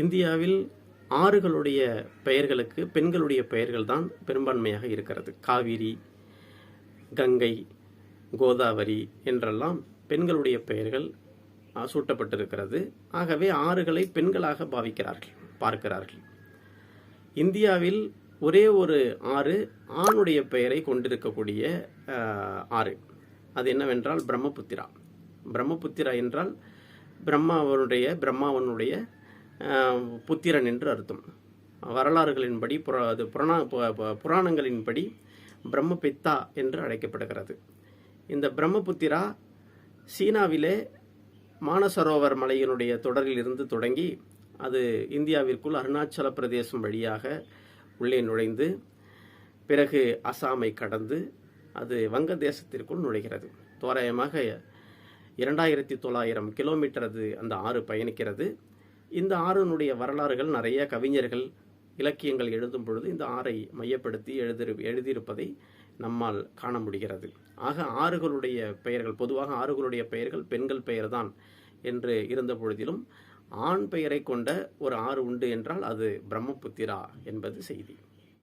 இந்தியாவில் ஆறுகளுடைய பெயர்களுக்கு பெண்களுடைய பெயர்கள் தான் பெரும்பான்மையாக இருக்கிறது. காவிரி கங்கை கோதாவரி என்றெல்லாம் பெண்களுடைய பெயர்கள் சூட்டப்பட்டிருக்கிறது. ஆகவே ஆறுகளை பெண்களாக பாவிக்கிறார்கள் பார்க்கிறார்கள். இந்தியாவில் ஒரே ஒரு ஆறு ஆணுடைய பெயரை கொண்டிருக்கக்கூடிய ஆறு. அது என்னவென்றால் பிரம்மபுத்திரா. பிரம்மபுத்திரா என்றால் பிரம்மாவனுடைய பிரம்மாவனுடைய புத்திரன் என்று அர்த்தம். வரலாறுகளின்படி புற அது புராண புராணங்களின்படி பிரம்மபித்தா என்று அழைக்கப்படுகிறது. இந்த பிரம்மபுத்திரா சீனாவிலே மானசரோவர் மலையினுடைய தொடரில் இருந்து தொடங்கி அது இந்தியாவிற்குள் அருணாச்சல பிரதேசம் வழியாக உள்ளே நுழைந்து பிறகு அசாமை கடந்து அது வங்கதேசத்திற்குள் நுழைகிறது. தோராயமாக இரண்டாயிரத்தி தொள்ளாயிரம் கிலோமீட்டர் அது அந்த ஆறு பயணிக்கிறது. இந்த ஆறினுடைய வரலாறுகள் நிறைய கவிஞர்கள் இலக்கியங்கள் எழுதும் பொழுது இந்த ஆறை மையப்படுத்தி எழுதி எழுதியிருப்பதை நம்மால் காண முடிகிறது. ஆக ஆறுகளுடைய பெயர்கள் பொதுவாக ஆறுகளுடைய பெயர்கள் பெண்கள் பெயர்தான் என்று இருந்த பொழுதிலும் ஆண் பெயரை கொண்ட ஒரு ஆறு உண்டு என்றால் அது பிரம்மபுத்திரா என்பது செய்தி.